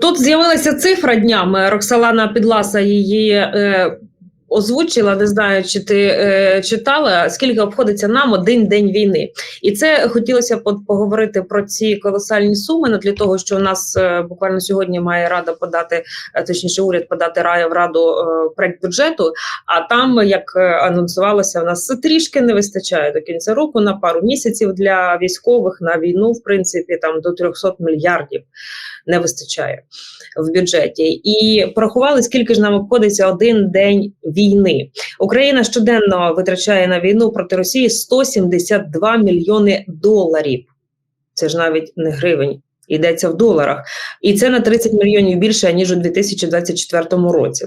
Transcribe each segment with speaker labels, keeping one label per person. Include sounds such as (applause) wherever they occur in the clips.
Speaker 1: Тут з'явилася цифра днями. Роксалана Підласа її е, озвучила. Не знаю, чи ти е, читала, скільки обходиться нам один день війни. І це хотілося поговорити про ці колосальні суми. Ну, для того, що у нас е, буквально сьогодні має рада подати, е, точніше, уряд подати рая в раду е, проект бюджету. А там, як е, анонсувалося, у нас трішки не вистачає до кінця року на пару місяців для військових на війну, в принципі, там до 300 мільярдів не вистачає в бюджеті. І порахували, скільки ж нам обходиться один день війни. Україна щоденно витрачає на війну проти Росії 172 мільйони доларів. Це ж навіть не гривень. Йдеться в доларах, і це на 30 мільйонів більше ніж у 2024 році.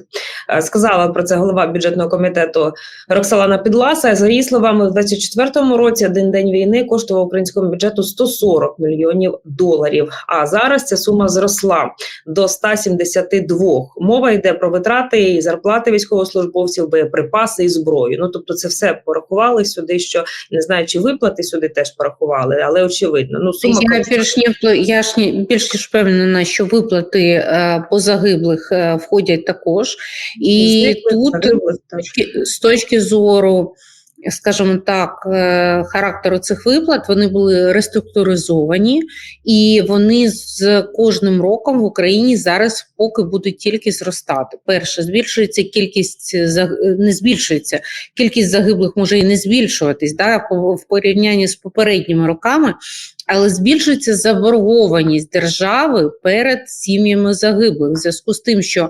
Speaker 1: Е, Сказала про це голова бюджетного комітету Роксалана Підласа. За її словами, в 2024 році один день війни коштував українському бюджету 140 мільйонів доларів. А зараз ця сума зросла до 172. Мова йде про витрати і зарплати військовослужбовців, боєприпаси і зброю. Ну тобто, це все порахували сюди. Що не знаю, чи виплати сюди теж порахували, але очевидно. Ну сума
Speaker 2: Я більш ні, я ж ні, більш ніж впевнена, що виплати е, по загиблих е, входять також. І
Speaker 1: Зникли,
Speaker 2: тут з точки- зору, скажімо так, е, характеру цих виплат, вони були реструктуризовані, і вони з кожним роком в Україні зараз поки будуть тільки зростати. Перше, збільшується кількість не збільшується, кількість загиблих може і не збільшуватись да, в порівнянні з попередніми роками. Але збільшується заборгованість держави перед сім'ями загиблих. В зв'язку з тим, що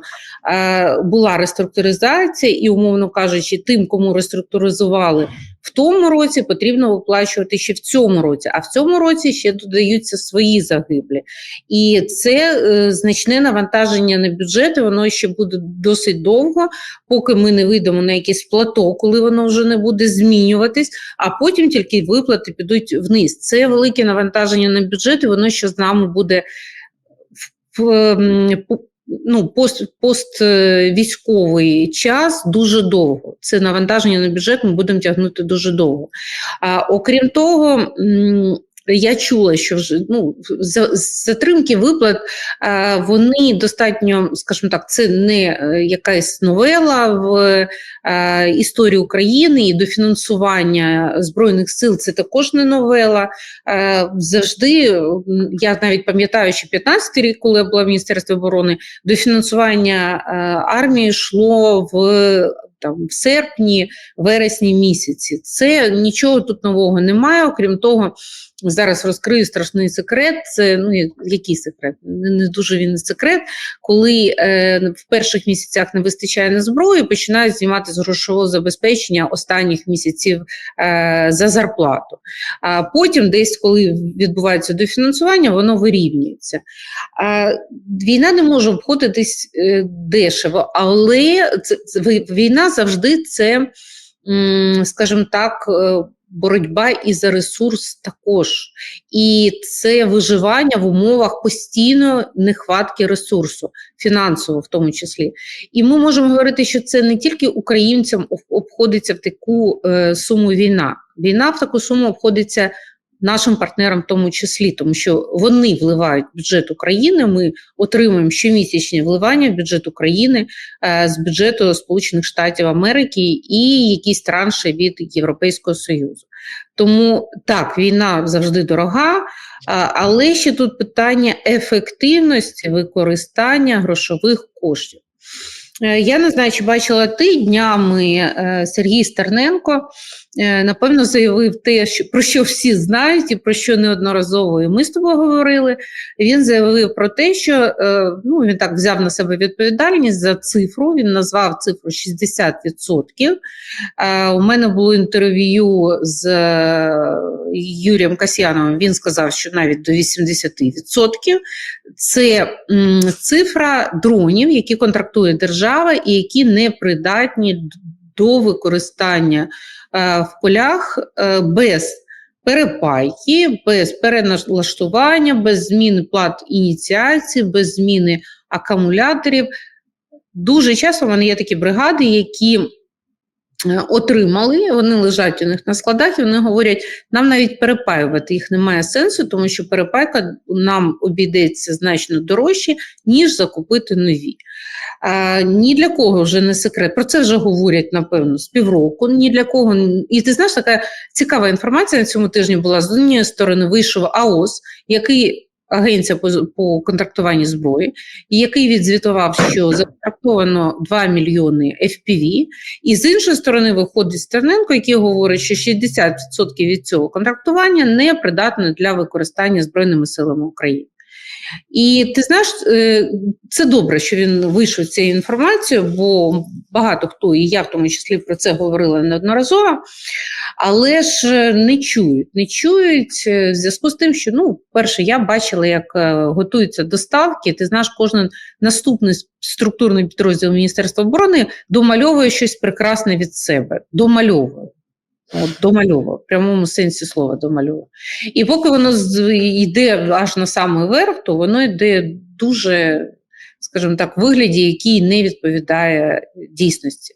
Speaker 2: е, була реструктуризація, і, умовно кажучи, тим, кому реструктуризували в тому році, потрібно виплачувати ще в цьому році. А в цьому році ще додаються свої загиблі. І це е, значне навантаження на бюджет, і воно ще буде досить довго, поки ми не вийдемо на якесь плато, коли воно вже не буде змінюватись, а потім тільки виплати підуть вниз. Це велике навантаження на бюджет, і воно ще з нами буде в, в м, по- ну, пост, поствійськовий час дуже довго. Це навантаження на бюджет ми будемо тягнути дуже довго. А, окрім того, я чула, що вже ну, за, затримки виплат вони достатньо, скажімо так, це не е, якась новела в історії України і до фінансування збройних сил це також не новела. Завжди я навіть пам'ятаю, що 15 рік, коли я була в Міністерстві оборони, до фінансування е, армії йшло в. Там в серпні, вересні місяці. Це нічого тут нового немає. Окрім того, зараз розкрию страшний секрет. Це ну який секрет? Не, дуже він секрет. Коли е, в перших місяцях не вистачає на зброю, починають знімати з грошового забезпечення останніх місяців е, за зарплату. А потім, десь, коли відбувається дофінансування, воно вирівнюється. А, війна не може обходитись е, дешево, але це, це, війна завжди це, скажімо так, е, боротьба і за ресурс також. І це виживання в умовах постійної нехватки ресурсу, фінансово в тому числі. І ми можемо говорити, що це не тільки українцям обходиться в таку е, суму війна. Війна в таку суму обходиться нашим партнерам, в тому числі, тому що вони вливають в бюджет України. Ми отримуємо щомісячні вливання в бюджет України е, з бюджету Сполучених Штатів Америки і якісь транші від Європейського Союзу. Тому так, війна завжди дорога, але ще тут питання ефективності використання грошових коштів. Е, Я не знаю, чи бачила ти днями е, Сергій Стерненко, е, напевно, заявив те, що, про що всі знають і про що неодноразово і ми з тобою говорили. Він заявив про те, що ну, він так взяв на себе відповідальність за цифру, він назвав цифру 60%. Е, У мене було інтерв'ю з Юрієм Касьяновим, він сказав, що навіть до 80%. Це цифра дронів, які контрактує держава і які не придатні до використання е, в полях е, без перепайки, без переналаштування, без зміни плат ініціації, без зміни акумуляторів. Дуже часто в мене є такі бригади, які е, отримали, вони лежать у них на складах, і вони говорять, нам навіть перепаювати їх немає сенсу, тому що перепайка нам обійдеться значно дорожче, ніж закупити нові. А, ні для кого вже не секрет. Про це вже говорять, напевно, з півроку. Ні для кого. І ти знаєш, така цікава інформація на цьому тижні була з однієї сторони вийшов АОС, який агенція по, по контрактуванню зброї, який відзвітував, що законтрактовано 2 мільйони FPV, і з іншої сторони виходить Стерненко, який говорить, що 60% від цього контрактування не придатне для використання Збройними силами України. І ти знаєш, е, це добре, що він вийшов з цією інформацією, бо багато хто, і я в тому числі про це говорила неодноразово, але ж не чують. Не чують е, в зв'язку з тим, що ну, перше, я бачила, як е, готуються доставки. Ти знаєш, кожен наступний структурний підрозділ Міністерства оборони домальовує щось прекрасне від себе. Домальовує. От, домальовує, в прямому сенсі слова домальовує. І поки воно йде аж на самий верх, то воно йде дуже, скажімо так, в вигляді, який не відповідає дійсності.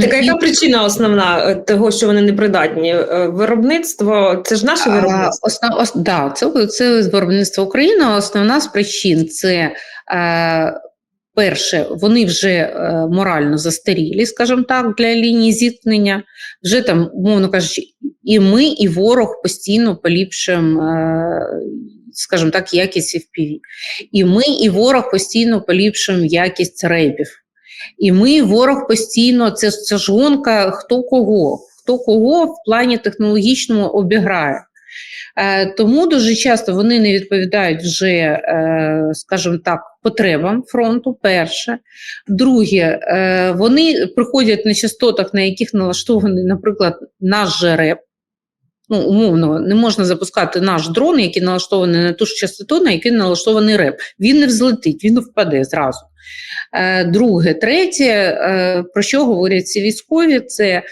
Speaker 1: Така
Speaker 2: і-
Speaker 1: яка причина основна е, того, що вони непридатні? Е, Виробництво це ж наше виробництво.
Speaker 2: Основ, ос, да, це, це виробництво України. Основна з причин це е, перше, вони вже е, морально застарілі, скажімо так, для лінії зіткнення. Вже там, умовно кажучи, і ми, і ворог постійно поліпшуємо, е, скажімо так, якість FPV. І ми, і ворог постійно поліпшуємо якість ребів. І ми, і ворог постійно, це, це ж гонка хто кого, хто кого в плані технологічному обіграє. Е, Тому дуже часто вони не відповідають вже, е, скажімо так, потребам фронту. Перше. Друге, е, вони приходять на частотах, на яких налаштований, наприклад, наш же РЕП. Ну, умовно, не можна запускати наш дрон, який налаштований на ту ж частоту, на який налаштований РЕП. Він не взлетить, він впаде зразу. Друге, третє, про що говорять ці військові, це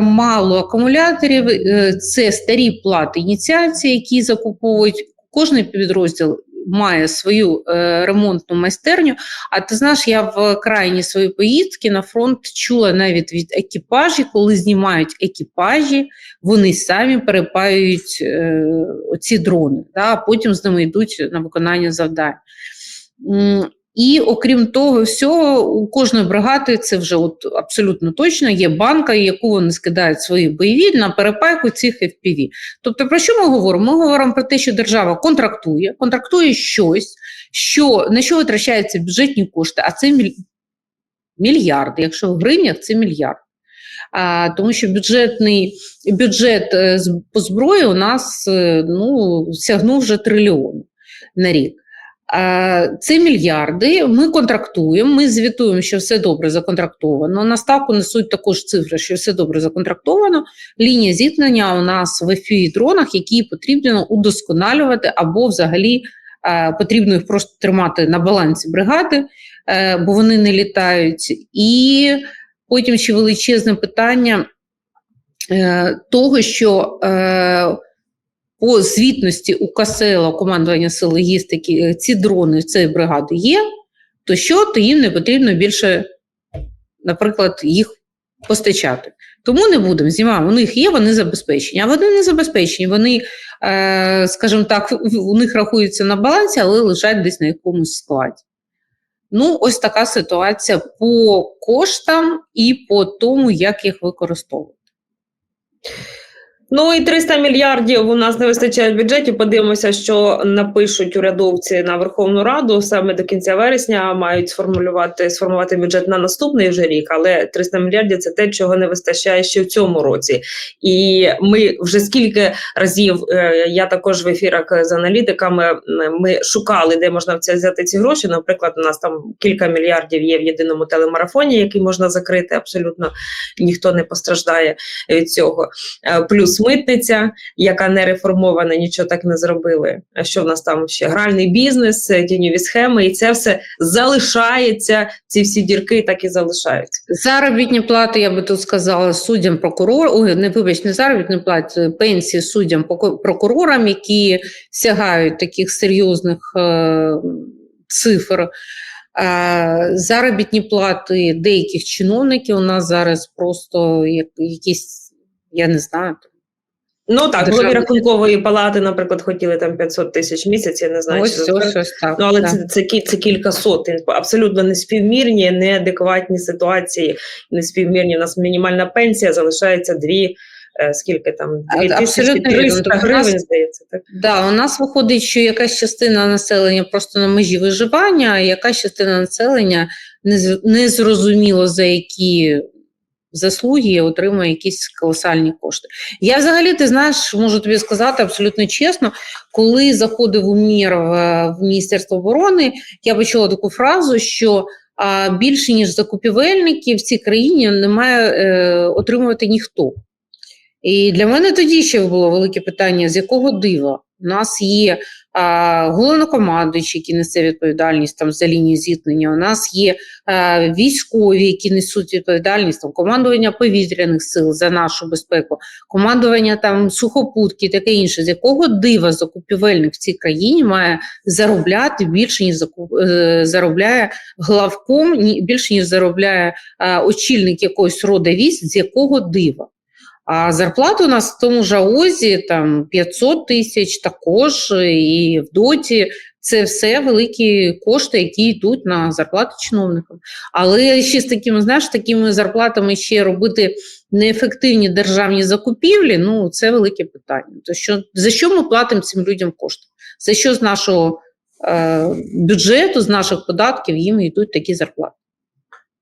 Speaker 2: мало акумуляторів, е, це старі плати ініціації, які закуповують. Кожний підрозділ має свою е, ремонтну майстерню. А ти знаєш, я в крайні свої поїздки на фронт чула навіть від екіпажів, коли знімають екіпажі, вони самі перепаюють е, оці дрони, да, а потім з ними йдуть на виконання завдань. І окрім того, всього, у кожної бригади це вже от абсолютно точно є банка, яку вони скидають свої бойові на перепайку цих FPV. Тобто, про що ми говоримо? Ми говоримо про те, що держава контрактує, контрактує щось, що, на що витрачаються бюджетні кошти, а це міль... мільярди. Якщо в гривнях, це мільярд. А, тому що бюджетний бюджет е, по зброї у нас е, ну, сягнув вже трильйон на рік. А, Це мільярди. Ми контрактуємо, ми звітуємо, що все добре законтрактовано. На ставку несуть також цифри, що все добре законтрактовано. Лінія зіткнення у нас в fpv дронах, які потрібно удосконалювати, або взагалі е, потрібно їх просто тримати на балансі бригади, е, бо вони не літають. І потім ще величезне питання е, того, що е, по звітності у КСЛ, командування сил логістики, е, ці дрони цієї бригади є, то що, то їм не потрібно більше, наприклад, їх постачати. Тому не будемо знімаємо. У них є, вони забезпечені. А вони не забезпечені. Вони, е, скажімо так, у них рахуються на балансі, але лежать десь на якомусь складі. Ну, ось така ситуація по коштам і по тому, як їх використовувати.
Speaker 1: Ну і 300 мільярдів у нас не вистачає в бюджеті. Подивимося, що напишуть урядовці на Верховну Раду саме до кінця вересня. Мають сформулювати сформувати бюджет на наступний вже рік. Але 300 мільярдів це те, чого не вистачає ще в цьому році. І ми вже скільки разів е, я також в ефірах з аналітиками ми шукали, де можна взяти ці гроші. Наприклад, у нас там кілька мільярдів є в єдиному телемарафоні, який можна закрити. Абсолютно ніхто не постраждає від цього. Е, Плюс митниця, яка не реформована, нічого так не зробили. А що в нас там ще гральний бізнес, е, тіньові схеми, і це все залишається. Ці всі дірки так і залишаються.
Speaker 2: Заробітні плати, я би тут сказала, суддям прокурор, ой, не вибач, не заробітні плати, пенсії суддям прокурорам, які сягають таких серйозних е, цифр. Е, Заробітні плати деяких чиновників у нас зараз просто якісь, я не знаю,
Speaker 1: Ну так, голові рахункової палати, наприклад, хотіли там 500 тисяч місяць, я не знаю,
Speaker 2: ось
Speaker 1: чи
Speaker 2: все, щось так.
Speaker 1: Ну, але
Speaker 2: да.
Speaker 1: це, це, це кілька сотень, абсолютно неспівмірні, неадекватні ситуації, неспівмірні. У нас мінімальна пенсія залишається дві, е, скільки там,
Speaker 2: А,
Speaker 1: 2300
Speaker 2: абсолютно вірно. Тобто у нас-
Speaker 1: гривень, здається. Так?
Speaker 2: Да, у нас виходить, що якась частина населення просто на межі виживання, а якась частина населення нез- незрозуміло за які заслуги отримує якісь колосальні кошти. Я взагалі, ти знаєш, можу тобі сказати абсолютно чесно, коли заходив у МІР в, Міністерство оборони, я почула таку фразу, що а, більше ніж закупівельників в цій країні не має е, отримувати ніхто. І для мене тоді ще було велике питання: з якого дива? У нас є а, головнокомандуючі, які несе відповідальність там за лінію зіткнення. У нас є військові, які несуть відповідальність там командування повітряних сил за нашу безпеку, командування там сухопутки, таке інше. З якого дива закупівельник в цій країні має заробляти більше ніж е, заробляє главком, більше ніж заробляє очільник якогось рода військ, з якого дива? А зарплата у нас в тому ж АОЗі там 500 тисяч також, і в доті це все великі кошти, які йдуть на зарплати чиновникам. Але ще з такими, знаєш, такими зарплатами ще робити неефективні державні закупівлі, ну це велике питання. То що, за що ми платимо цим людям кошти? За що з нашого е, бюджету, з наших податків їм йдуть такі зарплати?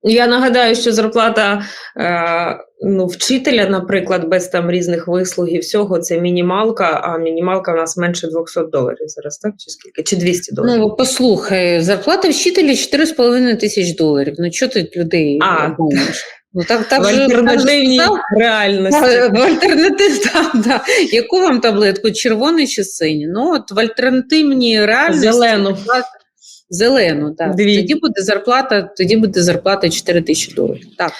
Speaker 1: Я нагадаю, що зарплата е, ну, вчителя, наприклад, без там різних вислуг і всього, це мінімалка, а мінімалка у нас менше 200 доларів зараз, так? Чи скільки? Чи 200 доларів?
Speaker 2: Ну, послухай, зарплата вчителя 4,5 тисяч доларів. Ну, що ти людей
Speaker 1: А.
Speaker 2: думаєш? Ну, так, так
Speaker 1: в
Speaker 2: же- так
Speaker 1: альтернативній
Speaker 2: сказав.
Speaker 1: реальності.
Speaker 2: В альтернатив, (laughs) да, да. Яку вам таблетку? Червону чи синю? Ну, от в альтернативній реальності
Speaker 1: Зелену.
Speaker 2: зарплата- Зелену, так.
Speaker 1: Дві.
Speaker 2: Тоді буде зарплата, тоді буде зарплата 4 тисячі доларів. Так.